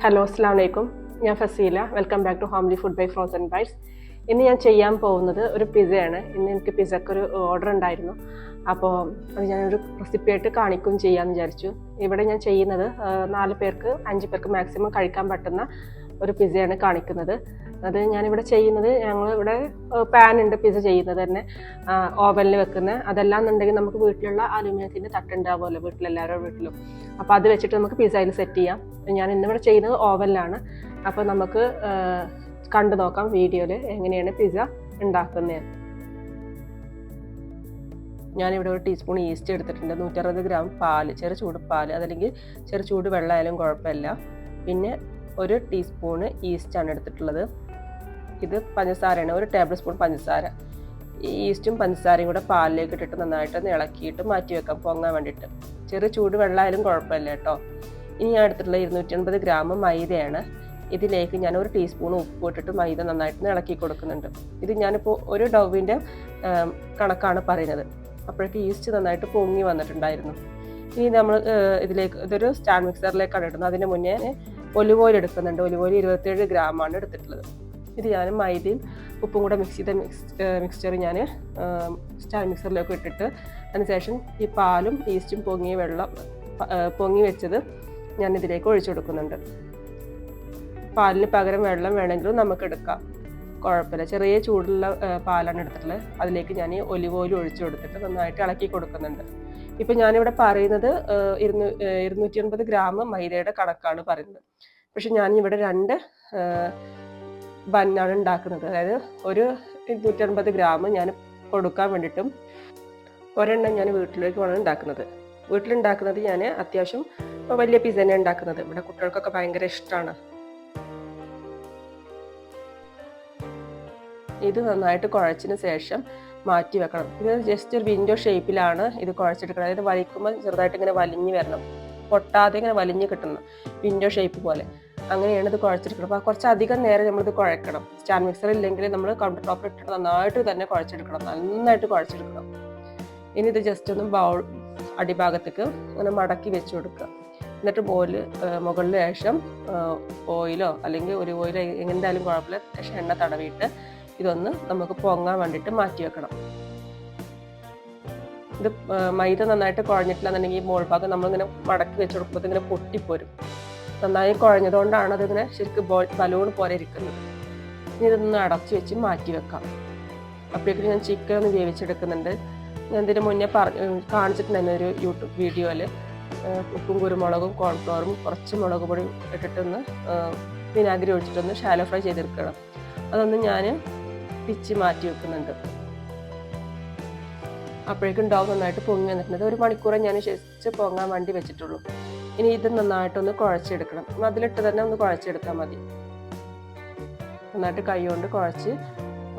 Hello അസ്സാം വലൈക്കും ഞാൻ Faseela. Welcome back to homely food by frozen bites ഇന്ന് ഞാൻ ചെയ്യാൻ പോകുന്നത് ഒരു പിസയാണ് ഇന്ന് എനിക്ക് പിസക്കൊരു ഓർഡർ ഉണ്ടായിരുന്നു. അപ്പോൾ അത് ഞാനൊരു റെസിപ്പി ആയിട്ട് കാണിക്കുകയും ചെയ്യാമെന്ന് വിചാരിച്ചു. ഇവിടെ ഞാൻ ചെയ്യുന്നത് നാല് പേർക്ക് അഞ്ച് പേർക്ക് മാക്സിമം കഴിക്കാൻ പറ്റുന്ന ഒരു പിസയാണ് കാണിക്കുന്നത്. അത് ഞാനിവിടെ ചെയ്യുന്നത് ഞങ്ങൾ ഇവിടെ പാൻ ഉണ്ട് പിസ ചെയ്യുന്നത് തന്നെ. ഓവനിൽ വെക്കുന്നത് അതെല്ലാം എന്നുണ്ടെങ്കിൽ നമുക്ക് വീട്ടിലുള്ള അലുമിനിയത്തിന്റെ തട്ടുണ്ടാവുമല്ലോ വീട്ടിലെല്ലാവരുടെ വീട്ടിലും. അപ്പോൾ അത് വെച്ചിട്ട് നമുക്ക് പിസയിൽ സെറ്റ് ചെയ്യാം. ഞാൻ ഇന്നിവിടെ ചെയ്യുന്നത് ഓവനിലാണ് അപ്പോൾ നമുക്ക് കണ്ടു നോക്കാം വീഡിയോയിൽ എങ്ങനെയാണ് പിസ്സ ഉണ്ടാക്കുന്നത് ഞാനിവിടെ ഒരു ടീസ്പൂൺ ഈസ്റ്റ് എടുത്തിട്ടുണ്ട്. നൂറ്ററുപത് ഗ്രാം പാൽ ചെറു ചൂട് പാൽ. അതല്ലെങ്കിൽ ചെറു ചൂട് വെള്ളമായാലും കുഴപ്പമില്ല. പിന്നെ ഒരു ടീസ്പൂണ് ഈസ്റ്റാണ് എടുത്തിട്ടുള്ളത്. ഇത് പഞ്ചസാരയാണ്. ഒരു ടേബിൾ സ്പൂൺ പഞ്ചസാര. ഈ ഈസ്റ്റും പഞ്ചസാരയും കൂടെ പാലിലേക്ക് ഇട്ടിട്ട് നന്നായിട്ട് ഒന്ന് ഇളക്കിയിട്ട് മാറ്റി വെക്കാം പൊങ്ങാൻ വേണ്ടിയിട്ട്. ചെറിയ ചൂട് വെള്ളമായാലും കുഴപ്പമില്ല കേട്ടോ. ഇനി ഞാൻ എടുത്തിട്ടുള്ള ഇരുന്നൂറ്റി അൻപത് ഗ്രാം മൈദയാണ്. ഇതിലേക്ക് ഞാൻ ഒരു ടീസ്പൂൺ ഉപ്പ് ഇട്ടിട്ട് മൈദ നന്നായിട്ട് ഇളക്കി കൊടുക്കുന്നുണ്ട്. ഇത് ഞാനിപ്പോൾ ഒരു ഡവിന്റെ കണക്കാണ് പറയുന്നത്. അപ്പോഴേക്ക് ഈസ്റ്റ് നന്നായിട്ട് പൊങ്ങി വന്നിട്ടുണ്ടായിരുന്നു. ഇനി നമ്മൾ ഇതിലേക്ക് ഇതൊരു സ്റ്റാൻഡ് മിക്സറിലേക്കാണ് ഇടുന്നത്. അതിന് മുന്നേ ഒലിവ് ഓയിൽ എടുക്കുന്നുണ്ട്. ഒലിവ് ഓയിൽ ഇരുപത്തേഴ് ഗ്രാമാണ് എടുത്തിട്ടുള്ളത്. ഇത് ഞാൻ മൈദയും ഉപ്പും കൂടെ മിക്സ് ചെയ്ത മിക്സ് മിക്സ്ചർ ഞാൻ സ്റ്റാൻഡ് മിക്സറിലേക്ക് ഇട്ടിട്ട് അതിനുശേഷം ഈ പാലും ഈസ്റ്റും പൊങ്ങിയ വെള്ളം പൊങ്ങി വെച്ചത് ഞാൻ ഇതിലേക്ക് ഒഴിച്ചു കൊടുക്കുന്നുണ്ട്. പാലിന് പകരം വെള്ളം വേണമെങ്കിലും നമുക്ക് എടുക്കാം. കുഴപ്പമില്ല. ചെറിയ ചൂടുള്ള പാലാണ് എടുത്തിട്ടുള്ളത്. അതിലേക്ക് ഞാൻ ഈ ഒലിവ് ഓയിൽ ഒഴിച്ചു കൊടുത്തിട്ട് നന്നായിട്ട് ഇളക്കി കൊടുക്കുന്നുണ്ട്. ഇപ്പം ഞാനിവിടെ പറയുന്നത് ഇരുന്നൂ ഇരുന്നൂറ്റി അൻപത് ഗ്രാം മൈദയുടെ കണക്കാണ് പറയുന്നത്. പക്ഷെ ഞാനിവിടെ രണ്ട് ബന്നാണ് ഉണ്ടാക്കുന്നത്. അതായത് ഒരു ഇരുന്നൂറ്റി അൻപത് ഗ്രാം ഞാൻ കൊടുക്കാൻ വേണ്ടിയിട്ടും ഒരെണ്ണം ഞാൻ വീട്ടിലേക്ക് വേണം ഉണ്ടാക്കുന്നത്. വീട്ടിലുണ്ടാക്കുന്നത് ഞാൻ അത്യാവശ്യം വലിയ പിസ തന്നെ ഉണ്ടാക്കുന്നത്. ഇവിടെ കുട്ടികൾക്കൊക്കെ ഭയങ്കര ഇഷ്ടമാണ് ഇത് നന്നായിട്ട് കുഴച്ചതിന് ശേഷം മാറ്റി വെക്കണം. ഇത് ജസ്റ്റ് ഒരു വിൻഡോ ഷേപ്പിലാണ് ഇത് കുഴച്ചെടുക്കണം അതായത് വലിക്കുമ്പോൾ ചെറുതായിട്ട് ഇങ്ങനെ വലിഞ്ഞു വരണം. പൊട്ടാതെ ഇങ്ങനെ വലിഞ്ഞു കിട്ടണം വിൻഡോ ഷേപ്പ് പോലെ. അങ്ങനെയാണ് ഇത് കുഴച്ചെടുക്കുന്നത്. അപ്പോൾ കുറച്ച് അധികം നേരം നമ്മളിത് കുഴക്കണം. സ്റ്റാൻഡ് മിക്സർ ഇല്ലെങ്കിൽ നമ്മൾ കൗണ്ടർ ടോപ്പിൽ ഇട്ടിട്ട് നന്നായിട്ട് തന്നെ കുഴച്ചെടുക്കണം. നന്നായിട്ട് കുഴച്ചെടുക്കണം. ഇനി ഇത് ജസ്റ്റ് ഒന്ന് ബൗൾ അടിഭാഗത്തേക്ക് അങ്ങനെ മടക്കി വെച്ച് കൊടുക്കുക. എന്നിട്ട് ബോയിൽ മുകളിൽ ശേഷം ഓയിലോ അല്ലെങ്കിൽ ഒരു ഓയിലോ എന്തായാലും കുഴപ്പമില്ല. ശേഷം എണ്ണ തടവിയിട്ട് ഇതൊന്ന് നമുക്ക് പൊങ്ങാൻ വേണ്ടിയിട്ട് മാറ്റി വെക്കണം. ഇത് മൈദ നന്നായിട്ട് കുഴഞ്ഞിട്ടില്ല എന്നുണ്ടെങ്കിൽ മോൾ ഭാഗം നമ്മളിങ്ങനെ മടക്കി വെച്ച് കൊടുക്കുമ്പോൾ ഇങ്ങനെ പൊട്ടിപ്പോരും. നന്നായി കുഴഞ്ഞതുകൊണ്ടാണ് അതിങ്ങനെ ശരിക്കും ബോൾ ബലൂൺ പോലെ ഇരിക്കുന്നത്. ഇനി ഇതൊന്ന് അടച്ചു വെച്ച് മാറ്റി വെക്കാം. അപ്പോഴേക്കും ഞാൻ ചിക്കൻ ഒന്ന് വേവിച്ചെടുക്കുന്നുണ്ട്. ഞാൻ ഇതിന് മുന്നേ പറഞ്ഞു കാണിച്ചിട്ടുണ്ടായിരുന്നു ഒരു യൂട്യൂബ് വീഡിയോയിൽ ഉപ്പും കുരുമുളകും കോൺഫ്ലോറും കുറച്ച് മുളക് പൊടി ഇട്ടിട്ടൊന്ന് വിനാഗിരി ഒഴിച്ചിട്ടൊന്ന് ഷാലോ ഫ്രൈ ചെയ്തെടുക്കണം. അതൊന്ന് ഞാൻ പിച്ച് മാറ്റി വെക്കുന്നുണ്ട്. അപ്പോഴേക്കും ഡോഗ് നന്നായിട്ട് പൊങ്ങി വന്നിട്ടുണ്ട്. ഒരു മണിക്കൂറേ ഞാൻ ശേഷിച്ച് പൊങ്ങാൻ വണ്ടി വെച്ചിട്ടുള്ളൂ. ഇനി ഇത് നന്നായിട്ടൊന്ന് കുഴച്ചെടുക്കണം. അതിലിട്ട് തന്നെ ഒന്ന് കുഴച്ചെടുത്താൽ മതി. നന്നായിട്ട് കൈ കൊണ്ട് കുഴച്ച്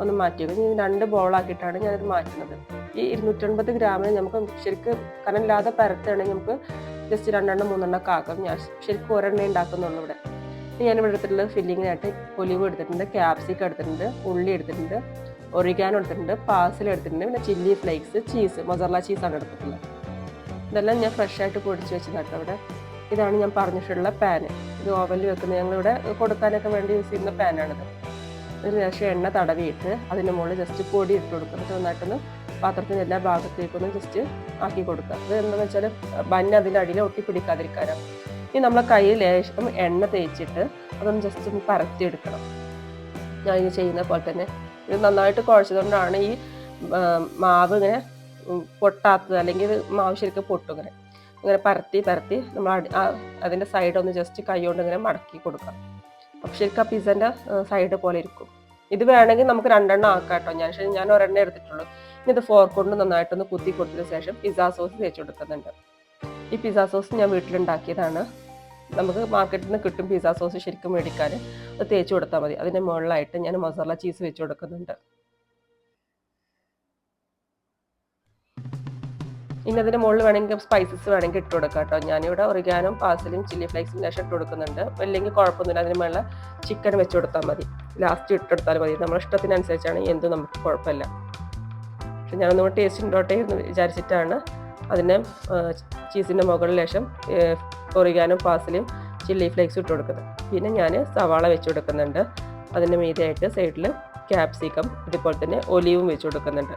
ഒന്ന് മാറ്റി വെക്കും ഇനി രണ്ട് ബോളാക്കിയിട്ടാണ് ഞാനത് മാറ്റുന്നത്. ഈ ഇരുന്നൂറ്റൻപത് ഗ്രാമിന് നമുക്ക് ശരിക്കും കനമില്ലാതെ പരത്തുകയാണെങ്കിൽ നമുക്ക് ജസ്റ്റ് രണ്ടെണ്ണം മൂന്നെണ്ണം ഒക്കെ ആക്കാം. ഞാൻ ശരിക്കും ഒരെണ്ണേ ഉണ്ടാക്കുന്നുള്ളൂ ഇവിടെ. ഇനി ഞാനിവിടെ എടുത്തിട്ടുള്ളത് ഫില്ലിങ്ങിനായിട്ട് ഒലിവ് എടുത്തിട്ടുണ്ട് ക്യാപ്സിക്കം എടുത്തിട്ടുണ്ട് ഉള്ളി എടുത്തിട്ടുണ്ട്. ഒറിഗാനോ എടുത്തിട്ടുണ്ട് പാസൽ എടുത്തിട്ടുണ്ട് പിന്നെ ചില്ലി ഫ്ലേക്സ് ചീസ് മൊസറല ചീസാണ് എടുത്തിട്ടുള്ളത്. ഇതെല്ലാം ഞാൻ ഫ്രഷ് ആയിട്ട് പൊടിച്ച് വെച്ചതാട്ടോ അവിടെ ഇതാണ് ഞാൻ പറഞ്ഞിട്ടുള്ള പാന് ഇത് ഓവനിൽ വെക്കുന്നത് ഞങ്ങളിവിടെ കൊടുക്കാനൊക്കെ വേണ്ടി യൂസ് ചെയ്യുന്ന പാനാണിത് ഒരു ശേഷം എണ്ണ തടവിയിട്ട് അതിന്റെ മുകളിൽ ജസ്റ്റ് പൊടി ഇട്ട് കൊടുക്കുക. നന്നായിട്ടൊന്ന് പാത്രത്തിന്റെ എല്ലാ ഭാഗത്തേക്കൊന്നും ജസ്റ്റ് ആക്കി കൊടുക്കുക. അത് എന്താണെന്ന് വെച്ചാൽ ബന്ന അതിന്റെ അടിയിൽ ഒട്ടി പിടിക്കാതിരിക്കാനും. ഇനി നമ്മളെ കയ്യിൽ ലേശം എണ്ണ തേച്ചിട്ട് അതൊന്ന് ജസ്റ്റ് ഒന്ന് പരത്തിയെടുക്കണം ഞാൻ ഇത് ചെയ്യുന്ന പോലെ തന്നെ ഇത് നന്നായിട്ട് കുഴച്ചതുകൊണ്ടാണ് ഈ മാവ് ഇങ്ങനെ പൊട്ടാത്തത് അല്ലെങ്കിൽ മാവ് ശരിക്കും പൊട്ടും ഇങ്ങനെ. ഇങ്ങനെ പരത്തി പരത്തി നമ്മൾ അതിന്റെ സൈഡ് ഒന്ന് ജസ്റ്റ് കൈ കൊണ്ട് ഇങ്ങനെ മടക്കി കൊടുക്കാം അപ്പോൾ ശരിക്കും ആ പിസന്റെ സൈഡ് പോലെ ഇരിക്കും. ഇത് വേണമെങ്കിൽ നമുക്ക് രണ്ടെണ്ണം ആക്കാം കേട്ടോ. ഞാൻ പക്ഷേ ഞാൻ ഒരെണ്ണം എടുത്തിട്ടുള്ളൂ. ഇനി ഇത് ഫോർക്ക് കൊണ്ട് നന്നായിട്ടൊന്ന് കുത്തി കൊടുത്തതിന് ശേഷം പിസ്സ സോസ് തേച്ച് കൊടുക്കുന്നുണ്ട്. ഈ പിസ്സ സോസ് ഞാൻ വീട്ടിലുണ്ടാക്കിയതാണ്. നമുക്ക് മാർക്കറ്റിൽ നിന്ന് കിട്ടും പിസ്സ സോസ് ശരിക്കും മേടിക്കാൻ. അത് തേച്ച് കൊടുത്താൽ മതി. അതിന്റെ മുകളിലായിട്ട് ഞാൻ മസാല ചീസ് വെച്ച് കൊടുക്കുന്നുണ്ട്. ഇനി അതിന്റെ മുകളിൽ വേണമെങ്കിൽ സ്പൈസസ് വേണമെങ്കിൽ ഇട്ട് കൊടുക്കാം കേട്ടോ. ഞാനിവിടെ ഒറിഗാനും പാസലും ചില്ലി ഫ്ലേക്സും ലേശം ഇട്ട് കൊടുക്കുന്നുണ്ട്. അല്ലെങ്കിൽ കുഴപ്പമൊന്നുമില്ല. അതിന് മുകളിൽ ചിക്കൻ വെച്ച് കൊടുത്താൽ മതി. ലാസ്റ്റ് ഇട്ട് ഇട്ടെടുത്താൽ മതി. നമ്മുടെ ഇഷ്ടത്തിനനുസരിച്ചാണ് എന്തും നമുക്ക് കുഴപ്പമില്ല. പക്ഷെ ഞാനൊന്നുകൂടെ ടേസ്റ്റ് ഉണ്ടോട്ടെ എന്ന് വിചാരിച്ചിട്ടാണ് അതിനെ ചീസിന്റെ മുകളിൽ ശേഷം ഒറിഗാനും പാസലും ചില്ലി ഫ്ലേക്സ് ഇട്ട് കൊടുക്കുന്നത്. പിന്നെ ഞാൻ സവാള വെച്ച് കൊടുക്കുന്നുണ്ട്. അതിന്റെ മീതെയായിട്ട് സൈഡിൽ ക്യാപ്സിക്കം ഇതുപോലെ തന്നെ ഒലിവും വെച്ച് കൊടുക്കുന്നുണ്ട്.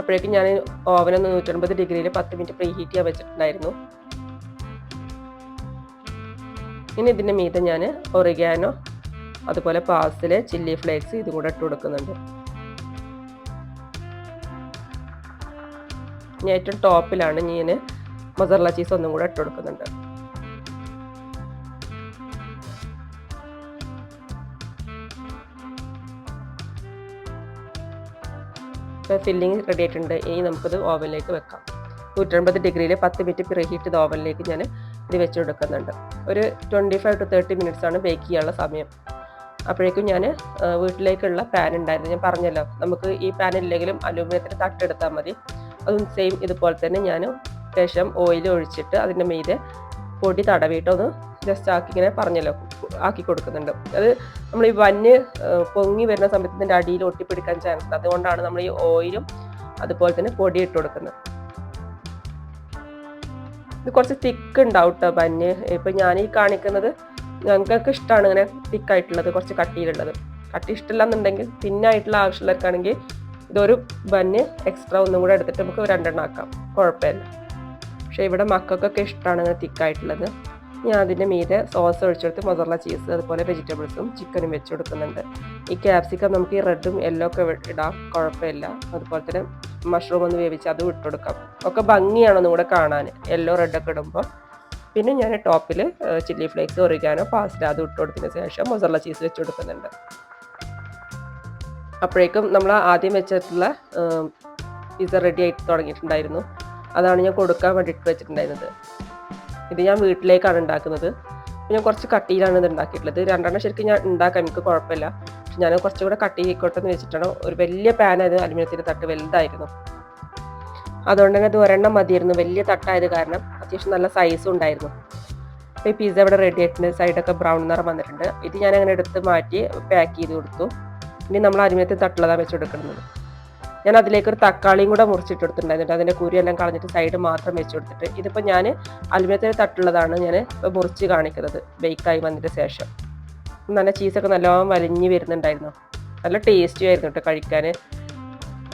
അപ്പോഴേക്കും ഞാൻ ഓവനൊന്ന് നൂറ്റൻപത് ഡിഗ്രിയിൽ പത്ത് മിനിറ്റ് പ്രീ ഹീറ്റ് ചെയ്യാൻ വെച്ചിട്ടുണ്ടായിരുന്നു. ഇനി ഇതിന്റെ മീതെ ഞാൻ ഒറിഗാനോ അതുപോലെ പാസിൽ ചില്ലി ഫ്ലേക്സ് ഇതും കൂടെ ഇട്ട് കൊടുക്കുന്നുണ്ട്. ഇനി ഏറ്റവും ടോപ്പിലാണ് ഞാൻ മസാല ചീസ് ഒന്നും കൂടെ ഇട്ട് കൊടുക്കുന്നുണ്ട്. ഫില്ലിങ് റെഡി ആയിട്ടുണ്ട്. ഇനി നമുക്കിത് ഓവനിലേക്ക് വെക്കാം. നൂറ്റൻപത് ഡിഗ്രിയിൽ പത്ത് മിനിറ്റ് പ്രീ ഹീറ്റ് ചെയ്ത് ഓവനിലേക്ക് ഞാൻ ഇത് വെച്ച് കൊടുക്കുന്നുണ്ട്. ഒരു twenty five to thirty minutes ആണ് ബേക്ക് ചെയ്യാനുള്ള സമയം. അപ്പോഴേക്കും ഞാൻ വീട്ടിലേക്കുള്ള പാൻ ഉണ്ടായിരുന്നു. ഞാൻ പറഞ്ഞല്ലോ നമുക്ക് ഈ പാൻ ഇല്ലെങ്കിലും തട്ടെടുത്താൽ മതി. അതും സെയിം ഇതുപോലെ തന്നെ ഞാൻ ശേഷം ഓയിൽ ഒഴിച്ചിട്ട് അതിന്റെ മീതെ പൊടി തടവിയിട്ടൊന്ന് ജസ്റ്റ് ആക്കി ഇങ്ങനെ പറഞ്ഞല്ലോ ആക്കി കൊടുക്കുന്നുണ്ട്. അത് നമ്മൾ ഈ വന്ന് പൊങ്ങി വരുന്ന സമയത്ത് ഇതിന്റെ അടിയിൽ ഒട്ടിപ്പിടിക്കാൻ ചാൻസ് അതുകൊണ്ടാണ് നമ്മൾ ഈ ഓയിലും അതുപോലെ തന്നെ പൊടി ഇട്ട് കൊടുക്കുന്നത്. ഇത് കുറച്ച് തിക്ക് ഉണ്ടാവും കേട്ടോ ബന്ന്. ഇപ്പം ഞാൻ ഈ കാണിക്കുന്നത് ഞങ്ങൾക്കൊക്കെ ഇഷ്ടമാണ് ഇങ്ങനെ തിക്കായിട്ടുള്ളത് കുറച്ച് കട്ടിയിലുള്ളത്. കട്ടി ഇഷ്ടമില്ല എന്നുണ്ടെങ്കിൽ തിന്നായിട്ടുള്ള ആവശ്യമുള്ളവർക്കാണെങ്കിൽ ഇതൊരു ബന്ന് എക്സ്ട്രാ ഒന്നും കൂടെ എടുത്തിട്ട് നമുക്ക് രണ്ടെണ്ണം ആക്കാം. കുഴപ്പമില്ല. പക്ഷേ ഇവിടെ മക്കൾക്കൊക്കെ ഇഷ്ടമാണ് ഇങ്ങനെ തിക്കായിട്ടുള്ളത് ഞാൻ അതിന്റെ മീതെ സോസ് ഒഴിച്ചെടുത്ത് മൊസറല ചീസ് അതുപോലെ വെജിറ്റബിൾസും ചിക്കനും വെച്ച് കൊടുക്കുന്നുണ്ട്. ഈ ക്യാപ്സിക്കം നമുക്ക് ഈ റെഡും യെല്ലോ ഒക്കെ ഇടാം. കുഴപ്പമില്ല. അതുപോലെ തന്നെ മഷ്റൂം ഒന്ന് വേവിച്ച് അതും ഇട്ട് കൊടുക്കാം. ഒക്കെ ഭംഗിയാണ് ഒന്നും കാണാൻ. യെല്ലോ റെഡൊക്കെ ഇടുമ്പോൾ. പിന്നെ ഞാൻ ടോപ്പിൽ ചില്ലി ഫ്ലേക്സ് ഒറിക്കാനോ പാസ്ത അത് ഇട്ട് കൊടുത്തതിന് ശേഷം മൊസറല ചീസ് വെച്ച് കൊടുക്കുന്നുണ്ട്. അപ്പോഴേക്കും നമ്മൾ ആദ്യം വെച്ചിട്ടുള്ള പിസ്സ റെഡി ആയിട്ട് തുടങ്ങിയിട്ടുണ്ടായിരുന്നു. അതാണ് ഞാൻ കൊടുക്കാൻ വേണ്ടിയിട്ട് വെച്ചിട്ടുണ്ടായിരുന്നത്. ഇത് ഞാൻ വീട്ടിലേക്കാണ് ഉണ്ടാക്കുന്നത്. ഞാൻ കുറച്ച് കട്ടിയിലാണ് ഇത് ഉണ്ടാക്കിയിട്ടുള്ളത്. രണ്ടെണ്ണം ശരിക്കും ഞാൻ ഉണ്ടാക്കാം എനിക്ക് കുഴപ്പമില്ല. പക്ഷെ ഞാൻ കുറച്ചുകൂടെ കൂടെ കട്ടിയിക്കോട്ടെ എന്ന് വെച്ചിട്ടാണ്. ഒരു വലിയ പാനായത് അലുമിനിയത്തിന്റെ തട്ട് വലുതായിരുന്നു. അതുകൊണ്ട് തന്നെ അത് ഒരെണ്ണം മതിയായിരുന്നു. വലിയ തട്ടായത് കാരണം അത്യാവശ്യം നല്ല സൈസും ഉണ്ടായിരുന്നു. അപ്പോൾ ഈ പിസ്സ ഇവിടെ റെഡി ആയിട്ടുണ്ട്. സൈഡൊക്കെ ബ്രൗൺ നിറം വന്നിട്ടുണ്ട്. ഇത് ഞാൻ അങ്ങനെ എടുത്ത് മാറ്റി പാക്ക് ചെയ്ത് കൊടുത്തു. ഇനി നമ്മൾ അരിമത്തെ തട്ടുള്ളതാണ് വെച്ച് കൊടുക്കുന്നത് ഞാൻ അതിലേക്ക് ഒരു തക്കാളിയും കൂടെ മുറിച്ചിട്ട് കൊടുത്തിട്ടുണ്ടായിരുന്നു അതിന്റെ കുരിയെല്ലാം കളഞ്ഞിട്ട് സൈഡ് മാത്രം വെച്ച് കൊടുത്തിട്ട് ഇതിപ്പോൾ ഞാൻ അലുമിനിയത്തിൽ തട്ടുള്ളതാണ് ഞാൻ ഇപ്പോൾ മുറിച്ച് കാണിക്കുന്നത്. ബേക്കായി വന്നതിന് ശേഷം. നല്ല ചീസൊക്കെ നല്ലോണം വലിഞ്ഞ് വരുന്നുണ്ടായിരുന്നു. നല്ല ടേസ്റ്റി ആയിരുന്നു കേട്ടോ കഴിക്കാൻ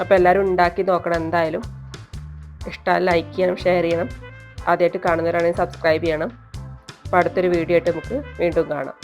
അപ്പോൾ എല്ലാവരും ഉണ്ടാക്കി നോക്കണം എന്തായാലും. ഇഷ്ടമായി ലൈക്ക് ചെയ്യണം ഷെയർ ചെയ്യണം. ആദ്യമായിട്ട് കാണുന്നവരാണെങ്കിൽ സബ്സ്ക്രൈബ് ചെയ്യണം. അപ്പോൾ അടുത്തൊരു വീഡിയോ ആയിട്ട് നമുക്ക് വീണ്ടും കാണാം.